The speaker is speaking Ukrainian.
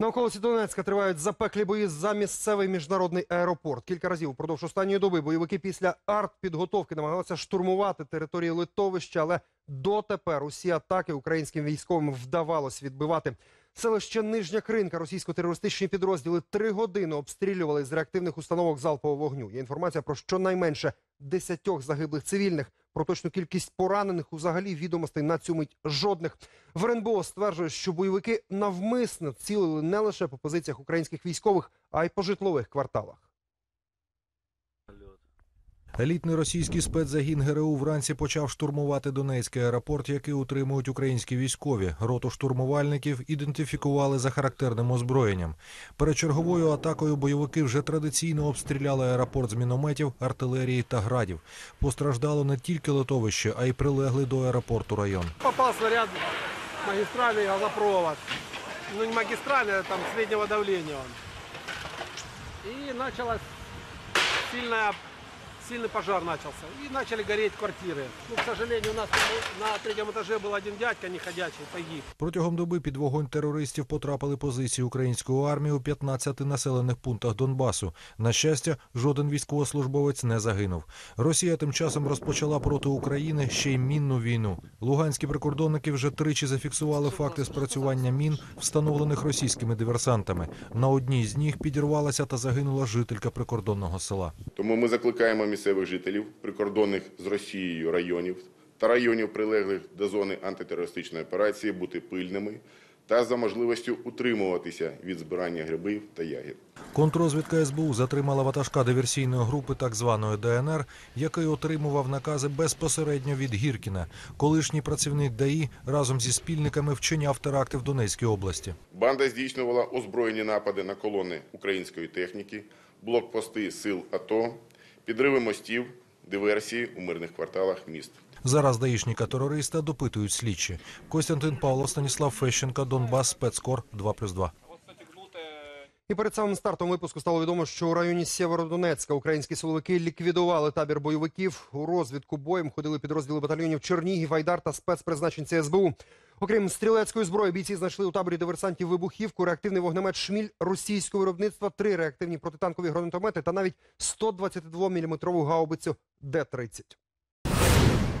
На околиці Донецька тривають запеклі бої за місцевий міжнародний аеропорт. Кілька разів упродовж останньої доби бойовики після артпідготовки намагалися штурмувати території литовища, але дотепер усі атаки українським військовим вдавалось відбивати. Селище Нижня Кринка російсько-терористичні підрозділи три години обстрілювали з реактивних установок залпового вогню. Є інформація про щонайменше десятьох загиблих цивільних. Про точну кількість поранених взагалі відомостей на цю мить жодних. В РНБО стверджує, що бойовики навмисно цілили не лише по позиціях українських військових, а й по житлових кварталах. Елітний російський спецзагін ГРУ вранці почав штурмувати Донецький аеропорт, який утримують українські військові. Роту штурмувальників ідентифікували за характерним озброєнням. Перед черговою атакою бойовики вже традиційно обстріляли аеропорт з мінометів, артилерії та градів. Постраждало не тільки литовище, а й прилеглий до аеропорту район. Попал снаряд в магистральный газопровод. Ну, не магистральный, а там среднего давления он. И началась сильная, сильный пожар начался. И начали гореть квартиры. Ну, к сожалению, у нас там на третьем этаже был один дядька неходячий, погиб. Протягом доби під вогонь терористів потрапили позиції української армії у 15 населених пунктах Донбасу. На щастя, жоден військовослужбовець не загинув. Росія тим часом розпочала проти України ще й мінну війну. Луганські прикордонники вже тричі зафіксували факти спрацювання мін, встановлених російськими диверсантами. На одній з них підірвалася та загинула жителька прикордонного села. Тому ми закликаємо місцевих жителів прикордонних з Росією районів та районів, прилеглих до зони антитерористичної операції, бути пильними та за можливістю утримуватися від збирання грибів та ягід. Контррозвідка СБУ затримала ватажка диверсійної групи так званої ДНР, який отримував накази безпосередньо від Гіркіна. Колишній працівник ДАІ разом зі спільниками вчиняв теракти в Донецькій області. Банда здійснювала озброєні напади на колони української техніки, блокпости сил АТО, підриви мостів, диверсії у мирних кварталах міст. Зараз даїшника терориста допитують слідчі. Костянтин Павлов, Станіслав Фещенка, Донбас, спецкор 2+,2. І перед самим стартом випуску стало відомо, що у районі Сєвєродонецька українські силовики ліквідували табір бойовиків. У розвідку боєм ходили підрозділи батальйонів Чернігів, Айдар та спецпризначенці СБУ. Окрім стрілецької зброї, бійці знайшли у таборі диверсантів вибухівку, реактивний вогнемет «Шміль» російського виробництва, три реактивні протитанкові гранатомети та навіть 122-мм гаубицю Д-30.